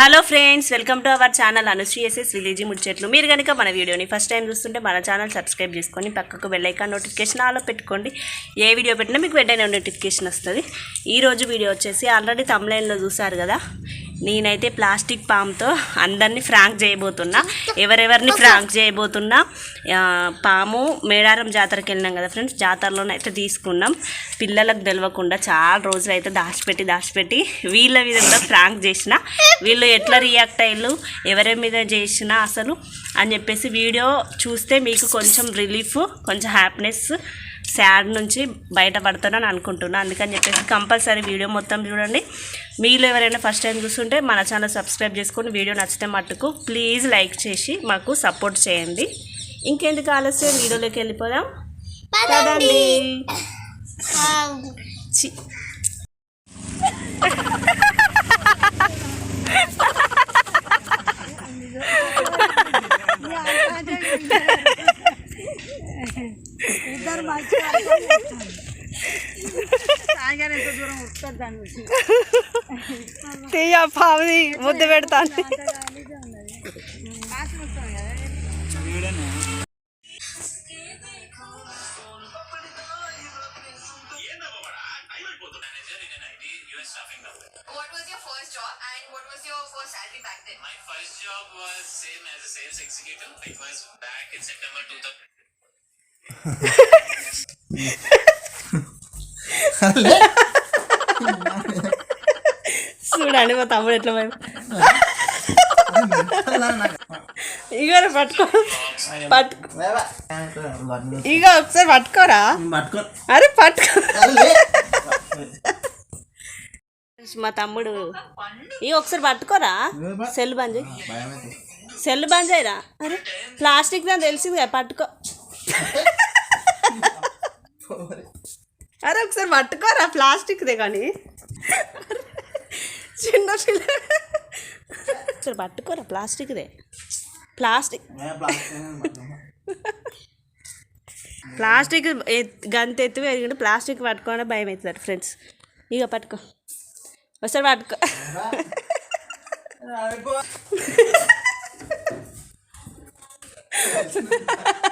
Hello friends welcome to our channel అనుశ్రీఎస్ఎస్ village ముడిచెట్లు మీరు కనుక మన వీడియోని ఫస్ట్ టైం చూస్తుంటే మన ఛానల్ సబ్స్క్రైబ్ చేసుకొని పక్కకు బెల్లైకాన్ నోటిఫికేషన్ ఆలో పెట్టుకోండి. ఏ వీడియో పెట్టినా మీకు వెంటనే నోటిఫికేషన్ వస్తుంది. ఈరోజు వీడియో వచ్చేసి ఆల్రెడీ తమ్లైన్లో చూసారు కదా. నేనైతే ప్లాస్టిక్ పామ్తో అందరినీ ఫ్రాంక్ చేయబోతున్నా. ఎవరెవరిని ఫ్రాంక్ చేయబోతున్నా పాము మేడారం జాతరకి వెళ్ళినాం కదా ఫ్రెండ్స్ జాతరలోనైతే తీసుకున్నాం. పిల్లలకు తెలియకుండా చాలా రోజులు అయితే దాచిపెట్టి దాచిపెట్టి వీళ్ళ మీద కూడా ఫ్రాంక్ చేసిన. వీళ్ళు ఎట్లా రియాక్ట్ అయ్యారు ఎవరి మీద చేసినా అసలు అని చెప్పేసి వీడియో చూస్తే మీకు కొంచెం రిలీఫ్ కొంచెం హ్యాపీనెస్ సాడ్ నుంచి బయటపడతానని అనుకుంటున్నా. అందుకని చెప్పేసి కంపల్సరీ వీడియో మొత్తం చూడండి. మీరు ఎవరైనా ఫస్ట్ టైం చూస్తుంటే మన ఛానల్ సబ్స్క్రైబ్ చేసుకొని వీడియో నచ్చితే మట్టుకు ప్లీజ్ లైక్ చేసి మాకు సపోర్ట్ చేయండి. ఇంకెందుకు ఆలస్యం? వీడియోలోకి వెళ్ళిపోదాం. పదండి. ఎంత దూరం ఉరుకుతుంది దాని నుంచి తీయ పావుది ముద్దు పెడతాను కాసు వస్తుంది కదా What was your first job and what was your first salary back then? My first job was same as a sales executive. It was back in September 2000. చూడండి మా తమ్ముడు ఎట్లా భయం ఇగో పట్టుకో. పట్టుకో ఇగో ఒకసారి పట్టుకోరా. అరే పట్టుకో. మా తమ్ముడు. ఇగో ఒకసారి పట్టుకోరా. సెల్ బంద్ చేయి. సెల్ బంద్ చేయరా. అరే ప్లాస్టిక్ దాని తెలిసింది కదా పట్టుకో. అరే ఒకసారి పట్టుకోరా ప్లాస్టిక్దే కానీ. చిన్న ఒకసారి పట్టుకోరా ప్లాస్టిక్దే. ప్లాస్టిక్. ప్లాస్టిక్ గంత ఎత్తు పెరిగింది ప్లాస్టిక్ పట్టుకోవడం భయం అవుతుంది ఫ్రెండ్స్. ఇక పట్టుకో. ఒకసారి పట్టుకో. పూరి బుల్బుల్తో ఎక్కుతాము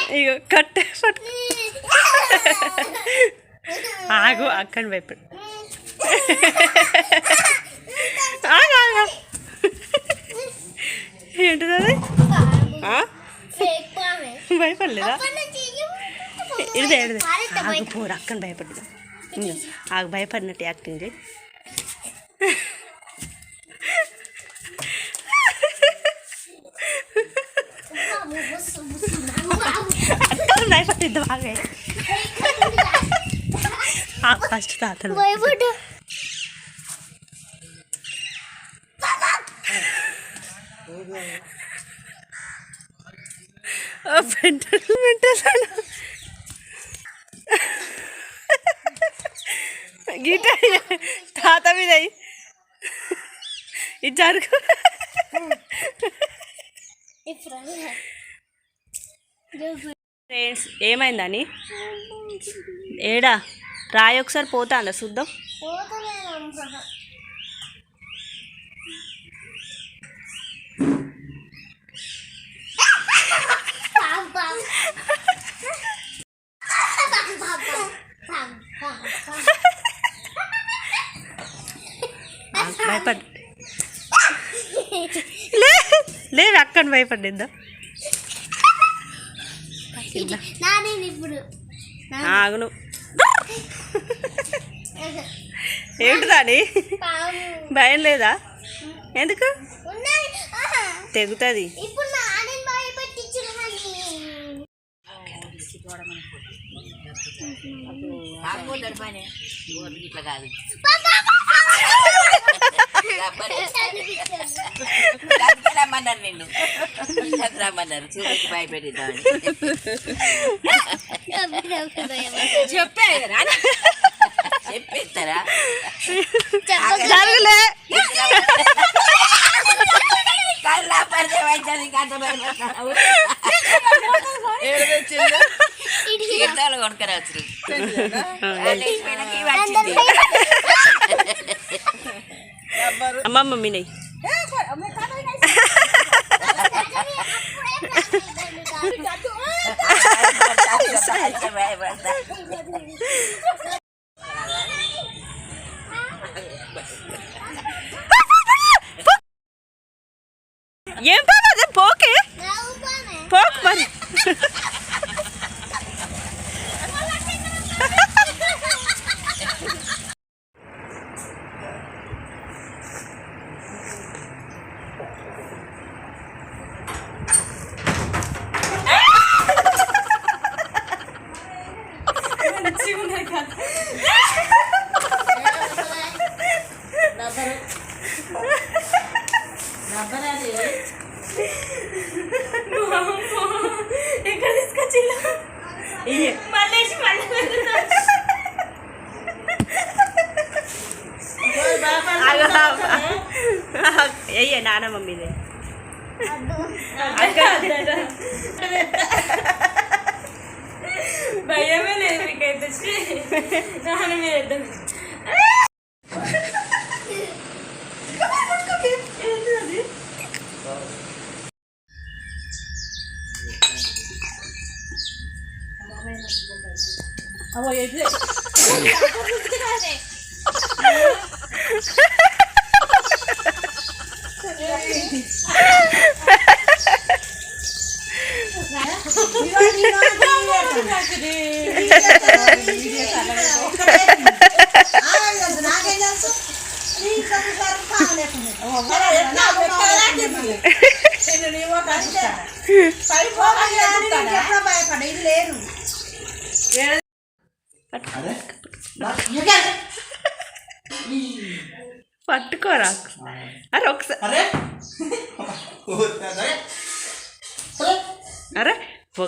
ఇగో కట్ కట్టే. ఆగు అక్కని వైపు. ఆగు ఆగు. ఏంటిది అది? ఆ? భయపడలేదా? ఇదే ఆగు పోరు అక్కని భయపడ్డా ఆగు భయపడినట్టు యాక్టింగ్ చేయి. అక్కని భయపడిద్దా బాగా ఫస్ట్ తాతలు భయపడ్డా మెంటల్ మెంటల్ గీట తాత మీద అయ్యి. ఇది జరుగు ఫ్రెండ్స్ ఏమైందని? ఏడా? రాయి ఒకసారి పోతాందా చూద్దాం. భయపడ్ లేదు అక్కడ భయపడిందా? నానే ఇప్పుడు ఆగును ఏమిటిదాని పాము భయం లేదా ఎందుకు. తెగుతుంది ఇప్పుడు నానే భయపెట్టించు ఇట్లా కాదు రమ్మన్నారు నిన్ను రమ్మన్నారు చూపించి భయపెట్టిద్దామని చెప్పేస్తారా జరుగులే కల్లా పరిచయం అవుతుంది గంట కొనుక్కరావచ్చు వచ్చింది అమ్మమ్మ మీనయ్ భయపడతా ఏం పాప అదే పోకే పోకు మరి అయ్యే నానమ్మ మీదే భయమే లేదు మీకైతే నాన్న మీద పట్టుకోరా. అరే ఒకసారి అరే.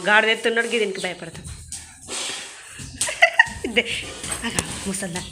గాడి ఎత్తున్నాడు దీనికి భయపడతాం. ముసల్దా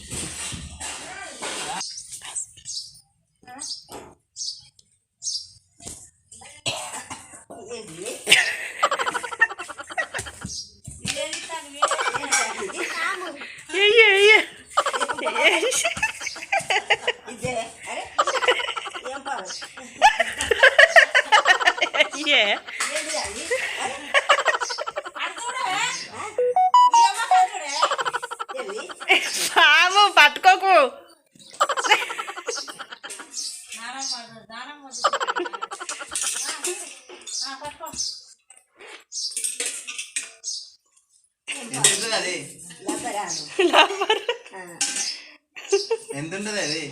ఎంత ఉంటుంది అది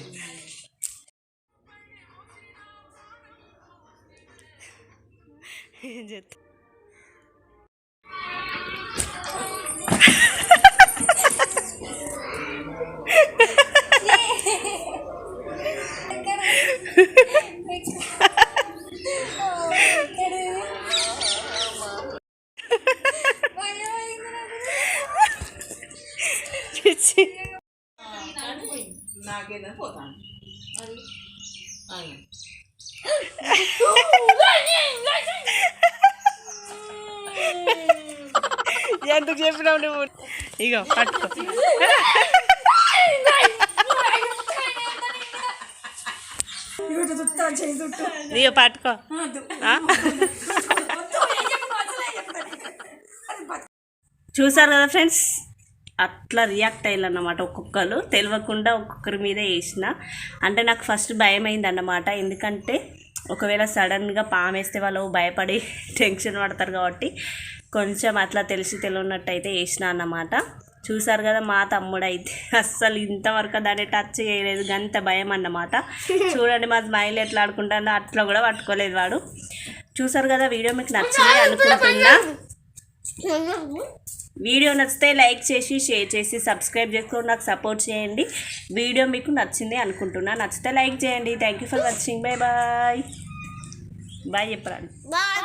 ఏం చేస్తా పోతాను. ఎందుకు చెప్పినావు నువ్వు? ఇగో పట్టుకో. ఇగో పట్టుకో. ఆ? చూసారు కదా ఫ్రెండ్స్? అట్లా రియాక్ట్ అయ్యారు అన్నమాట ఒక్కొక్కరు. తెలియకుండా ఒక్కొక్కరి మీద వేసిన. అంటే నాకు ఫస్ట్ భయం అయింది అన్నమాట ఎందుకంటే ఒకవేళ సడన్గా పామేస్తే వాళ్ళు భయపడి టెన్షన్ పడతారు కాబట్టి కొంచెం అట్లా తెలిసి తెలియనట్టయితే వేసిన అన్నమాట. చూసారు కదా మా తమ్ముడు అయితే అస్సలు ఇంతవరకు దాన్ని టచ్ చేయలేదు. గంత భయం అన్నమాట. చూడండి మా స్మైల్ ఎట్లా ఆడుకుంటాడో అట్లా కూడా పట్టుకోలేదు వాడు. చూసారు కదా వీడియో మీకు నచ్చింది అనుకుంటున్నా. వీడియో నచ్చితే లైక్ చేసి షేర్ చేసి సబ్స్క్రైబ్ చేసుకొని నాకు సపోర్ట్ చేయండి. వీడియో మీకు నచ్చింది అనుకుంటున్నా. నచ్చితే లైక్ చేయండి. Thank you for watching bye bye bye చెప్పరాదు. బాయ్